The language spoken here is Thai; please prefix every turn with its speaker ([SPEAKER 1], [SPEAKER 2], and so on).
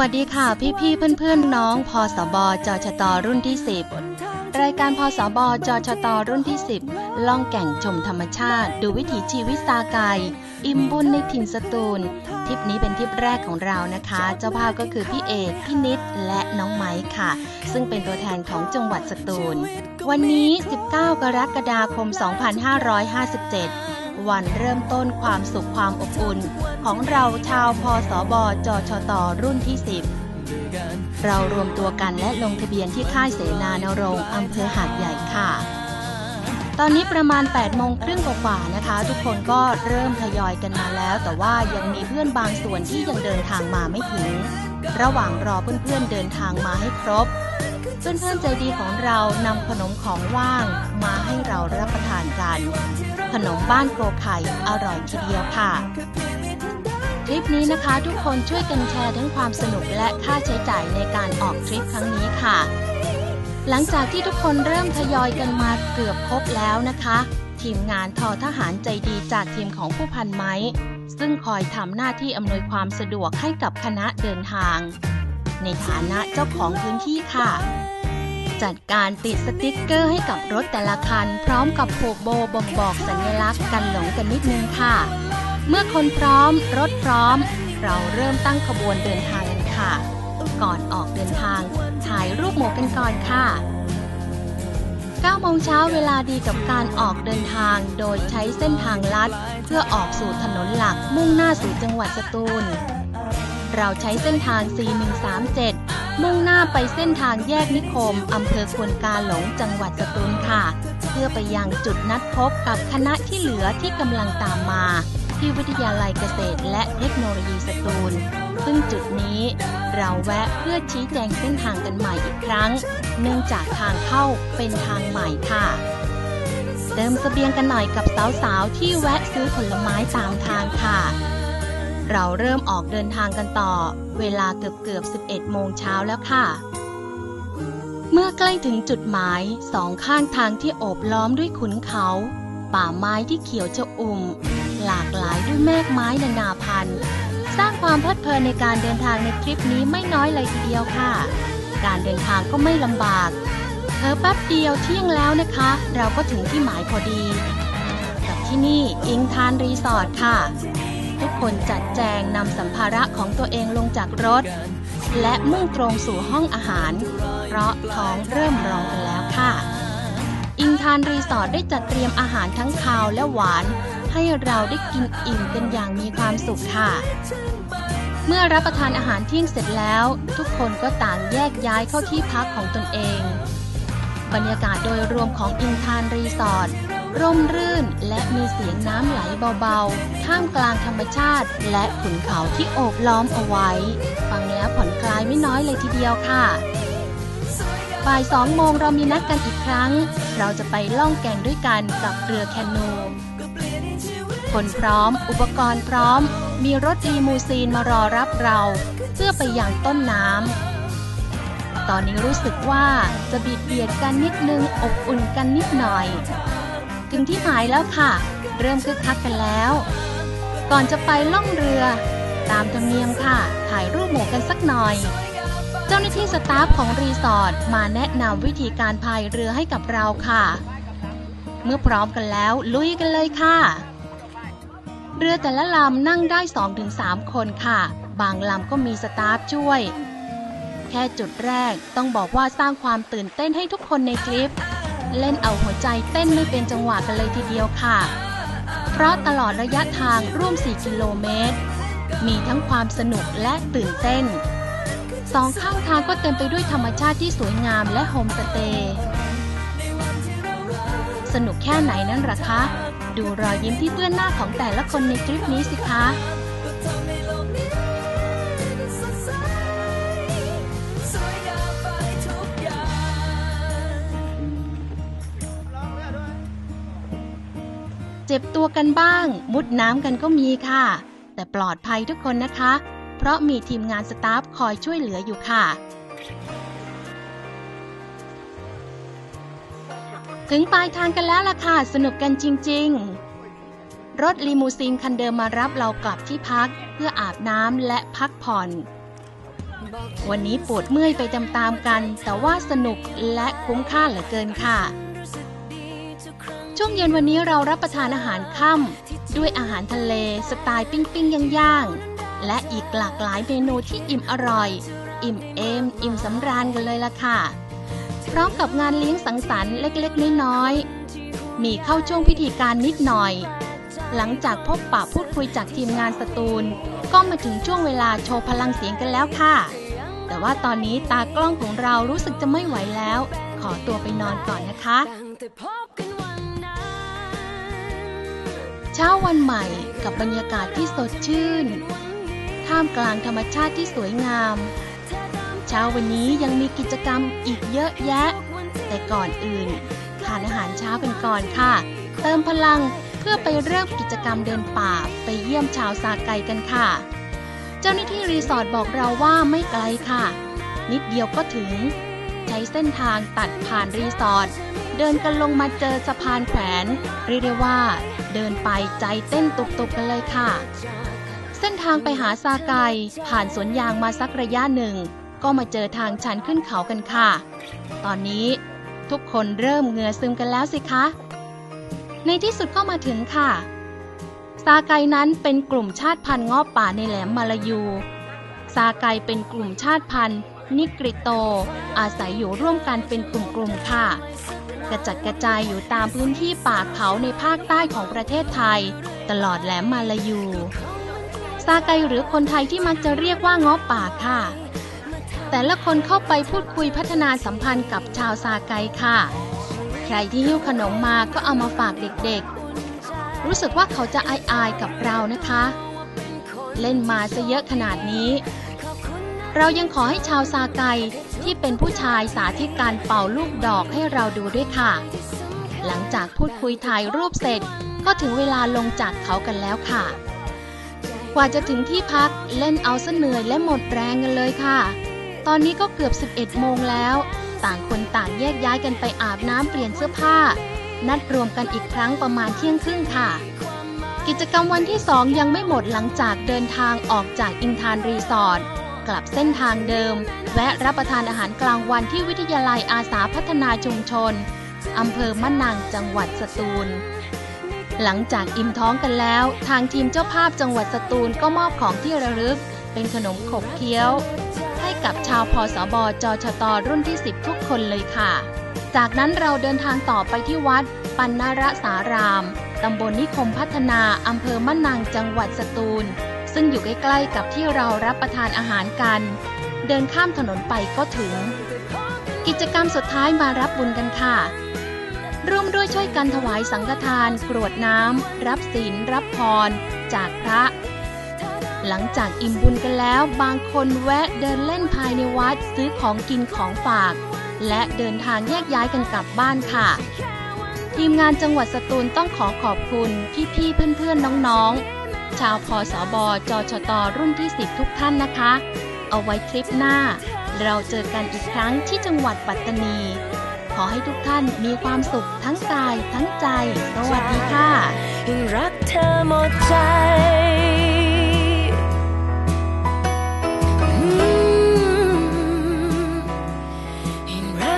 [SPEAKER 1] วัสดีค่ะพี่พี่เพื่อนเพื่อนน้องพสบจชตรุ่นที่ 10 รายการพสบจชตรุ่นที่ 10 ล่องแก่งชมธรรมชาติ ดูวิถีชีวิตซาไกอิ่มบุญในถิ่นสตูลทริปนี้เป็นทริปแรกของเรานะคะ เจ้าภาพก็คือพี่เอกพี่นิดและน้องไม้ค่ะ ซึ่งเป็นตัวแทนของจังหวัดสตูล วันนี้ 19 กรกฎาคม 2557 วันเริ่มต้นความสุขความอบอุ่น ของเราชาวพสบจชตรุ่นที่ 10 เรารวมตัวกันและลงทะเบียนที่ค่ายเสนานรงค์อำเภอหาดใหญ่ค่ะ ตอนนี้ประมาณ8โมงครึ่งกว่าๆนะคะ ทุกคนก็เริ่มทยอยกันมาแล้ว แต่ว่ายังมีเพื่อนบางส่วนที่ยังเดินทางมาไม่ถึง ระหว่างรอเพื่อนๆเดินทางมาให้ครบ เพื่อนๆใจดีของเรานำขนมของว่างมาให้เรารับประทานกัน ขนมบ้านโกไข่อร่อยทีเดียวค่ะ ทริปนี้นะคะทุกคนช่วยกันแชร์ทั้งความสนุกและค่าใช้จ่ายในการออกทริปครั้งนี้ค่ะ หลังจากที่ทุกคนเริ่มทยอยกันมาเกือบครบแล้วนะคะ ทีมงานทอทหารใจดีจากทีมของผู้พันไม้ซึ่งคอยทำหน้าที่อำนวยความสะดวกให้กับคณะเดินทาง ในฐานะเจ้าของพื้นที่ค่ะ จัดการติดสติกเกอร์ให้กับรถแต่ละคัน พร้อมกับผูกโบบ่งบอกสัญลักษณ์กันหลงกันนิดนึงค่ะ เมื่อคนพร้อม รถพร้อม เราเริ่มตั้งขบวนเดินทางกันค่ะ ก่อนออกเดินทางถ่ายรูปหมู่กันก่อนค่ะ9โมงเช้าเวลาดีกับการออกเดินทางโดยใช้เส้นทางลัด เพื่อออกสู่ถนนหลักมุ่งหน้าสู่จังหวัดสตูล เราใช้เส้นทาง 4137 มุ่งหน้าไปเส้นทางแยกนิคม อำเภอควนกาหลง จังหวัดสตูลค่ะ เพื่อไปยังจุดนัดพบกับคณะที่เหลือที่กำลังตามมา ที่วิทยาลัยเกษตรและเทคโนโลยีสตูล ซึ่งจุดนี้เราแวะเพื่อชี้แจงเส้นทางกันใหม่อีกครั้ง เนื่องจากทางเข้าเป็นทางใหม่ค่ะเติมเสบียงกันหน่อยกับสาวๆ ที่แวะซื้อผลไม้ตามทางค่ะ เราเริ่มออกเดินทางกันต่อ เวลาเกือบเกือบ 11 โมงเช้าแล้วค่ะ เมื่อใกล้ถึงจุดหมายสองข้างทางที่โอบล้อมด้วยขุนเขา ป่าไม้ที่เขียวจะอุ่ม หลากหลายด้วยแมกไม้นานาพันธุ์ สร้างความเพลิดเพลินในการเดินทางในทริปนี้ไม่น้อยเลยทีเดียวค่ะ การเดินทางก็ไม่ลำบากเธอแป๊บเดียวเที่ยงแล้วนะคะ เราก็ถึงที่หมายพอดี กับที่นี่อิงทานรีสอร์ทค่ะ ทุกคนจัดแจงนำสัมภาระของตัวเองลงจากรถ และมุ่งตรงสู่ห้องอาหาร เพราะท้องเริ่มร้องกันแล้วค่ะ อิงทานรีสอร์ทได้จัดเตรียมอาหารทั้งคาวและหวาน ให้เราได้กินอิ่มกันอย่างมีความสุขค่ะ เมื่อรับประทานอาหารเที่ยงเสร็จแล้ว ทุกคนก็ต่างแยกย้ายเข้าที่พักของตนเอง บรรยากาศโดยรวมของอิงทานรีสอร์ท ร่มรื่นและมีเสียงน้ำไหลเบาๆ ท่ามกลางธรรมชาติ และขุนเขาที่โอบล้อมเอาไว้ ฟังแล้วผ่อนคลายไม่น้อยเลยทีเดียวค่ะ บ่ายสองโมงเรามีนัดกันอีกครั้ง เราจะไปล่องแก่งด้วยกันกับเรือแคนูคนพร้อม อุปกรณ์พร้อม มีรถลีมูซีนมารอรับเราเพื่อไปยังต้นน้ำ ตอนนี้รู้สึกว่าจะบีดเบียดกันนิดนึงอบอุ่นกันนิดหน่อย ถึงที่หมายแล้วค่ะ เริ่มคึกคักกันแล้ว ก่อนจะไปล่องเรือ ตามธรรมเนียมค่ะ ถ่ายรูปหมู่กันสักหน่อย เจ้าหน้าที่สตาฟของรีสอร์ทมาแนะนำวิธีการพายเรือให้กับเราค่ะ เมื่อพร้อมกันแล้วลุยกันเลยค่ะ เรือแต่ละลำนั่งได้ 2-3 คนค่ะ บางลำก็มีสตาฟช่วย แค่จุดแรกต้องบอกว่าสร้างความตื่นเต้นให้ทุกคนในทริป เล่นเอาหัวใจเต้นไม่เป็นจังหวะกันเลยทีเดียวค่ะ เพราะตลอดระยะทางร่วม 4 กิโลเมตร มีทั้งความสนุกและตื่นเต้น สองข้างทางก็เต็มไปด้วยธรรมชาติที่สวยงามและโฮมสเตย์สนุกแค่ไหนนั้นหรอคะ ดูรอยยิ้มที่เปื้อนหน้าของแต่ละคนในทริปนี้สิคะ เจ็บตัวกันบ้าง มุดน้ำกันก็มีค่ะ แต่ปลอดภัยทุกคนนะคะ เพราะมีทีมงานสตาฟคอยช่วยเหลืออยู่ค่ะ ถึงปลายทางกันแล้วล่ะค่ะ สนุกกันจริง ๆ รถลีมูซีนคันเดิมมารับเรากลับที่พักเพื่ออาบน้ำและพักผ่อนวันนี้ปวดเมื่อยไปตามๆกัน แต่ว่าสนุกและคุ้มค่าเหลือเกินค่ะ ช่วงเย็นวันนี้เรารับประทานอาหารค่ำด้วยอาหารทะเลสไตล์ปิ้งปิ้งย่างย่างๆ และอีกหลากหลายเมนูที่อิ่มอร่อย อิ่มเอม อิ่มสำราญกันเลยล่ะค่ะ พร้อมกับงานเลี้ยงสังสรรค์เล็กๆ น้อยๆ มีเข้าช่วงพิธีการนิดหน่อย หลังจากพบปะพูดคุยจากทีมงานสตูล ก็มาถึงช่วงเวลาโชว์พลังเสียงกันแล้วค่ะ แต่ว่าตอนนี้ตากล้องของเรารู้สึกจะไม่ไหวแล้ว ขอตัวไปนอนก่อนนะคะ ช้าวันใหม่กับบรรยากาศที่สดชื่น ท่ามกลางธรรมชาติที่สวยงาม เช้าวันนี้ยังมีกิจกรรมอีกเยอะแยะ แต่ก่อนอื่นทานอาหารเช้ากันก่อนค่ะ เติมพลังเพื่อไปเริ่มกิจกรรมเดินป่าไปเยี่ยมชาวซาไกกันค่ะ เจ้าหน้าที่รีสอร์ทบอกเราว่าไม่ไกลค่ะ นิดเดียวก็ถึง ใช้เส้นทางตัดผ่านรีสอร์ท เดินกันลงมาเจอสะพานแขวน เรียกได้ว่า เดินไปใจเต้นตุบๆกันเลยค่ะ เส้นทางไปหาซาไกผ่านสวนยางมาสักระยะหนึ่ง ก็มาเจอทางชันขึ้นเขากันค่ะ ตอนนี้ทุกคนเริ่มเหงื่อซึมกันแล้วสิคะ ในที่สุดก็มาถึงค่ะ ซาไกนั้นเป็นกลุ่มชาติพันธุ์งาะป่าในแหลมมาลายู ซาไกเป็นกลุ่มชาติพันธุ์นิกริโต อาศัยอยู่ร่วมกันเป็นกลุ่มๆค่ะ กระจัดกระจายอยู่ตามพื้นที่ป่าเขาในภาคใต้ของประเทศไทย ตลอดแหลมมาลายูซาไกหรือคนไทยที่มักจะเรียกว่างาะป่าค่ะ แต่ละคนเข้าไปพูดคุยพัฒนาสัมพันธ์กับชาวซาไกค่ะ ใครที่หิ้วขนมมาก็เอามาฝากเด็กๆ รู้สึกว่าเขาจะอายๆกับเรานะคะ เล่นมาซะเยอะขนาดนี้ เรายังขอให้ชาวซาไกที่เป็นผู้ชายสาธิตการเป่าลูกดอกให้เราดูด้วยค่ะ หลังจากพูดคุยถ่ายรูปเสร็จก็ถึงเวลาลงจากเขากันแล้วค่ะ กว่าจะถึงที่พักเล่นเอาซะเหนื่อยและหมดแรงกันเลยค่ะ ตอนนี้ก็เกือบ 11 โมงแล้ว ต่างคนต่างแยกย้ายกันไปอาบน้ำเปลี่ยนเสื้อผ้า นัดรวมกันอีกครั้งประมาณเที่ยงครึ่งค่ะกิจกรรมวันที่สองยังไม่หมดหลังจากเดินทางออกจากอินทานรีสอร์ท กลับเส้นทางเดิม แวะรับประทานอาหารกลางวันที่วิทยาลัยอาสาพัฒนาชุมชน อำเภอมะนังจังหวัดสตูล หลังจากอิ่มท้องกันแล้ว ทางทีมเจ้าภาพจังหวัดสตูลก็มอบของที่ระลึก เป็นขนมขบเคี้ยว ให้กับชาวพสบจชตรุ่นที่ 10 ทุกคนเลยค่ะ จากนั้นเราเดินทางต่อไปที่วัด ปันนรสารามตำบลนิคมพัฒนาอำเภอมะนังจังหวัดสตูล ซึ่งอยู่ใกล้ๆกับที่เรารับประทานอาหารกัน เดินข้ามถนนไปก็ถึง กิจกรรมสุดท้ายมารับบุญกันค่ะ ร่วมด้วยช่วยกันถวายสังฆทาน กรวดน้ำ รับศีลรับพร จากพระ หลังจากอิ่มบุญกันแล้วบางคนแวะเดินเล่นภายในวัดซื้อของกินของฝาก และเดินทางแยกย้ายกันกลับบ้านค่ะทีมงานจังหวัดสตูลต้องขอขอบคุณพี่ๆเพื่อนๆน้องๆ ชาวพสบจชตรุ่นที่ 10 ทุกท่านนะคะ เอาไว้คลิปหน้า เราเจอกันอีกครั้งที่จังหวัดปัตตานี ขอให้ทุกท่านมีความสุขทั้งกายทั้งใจ สวัสดีค่ะ
[SPEAKER 2] ยิ่งรักเธอหมดใจยิ่งรัก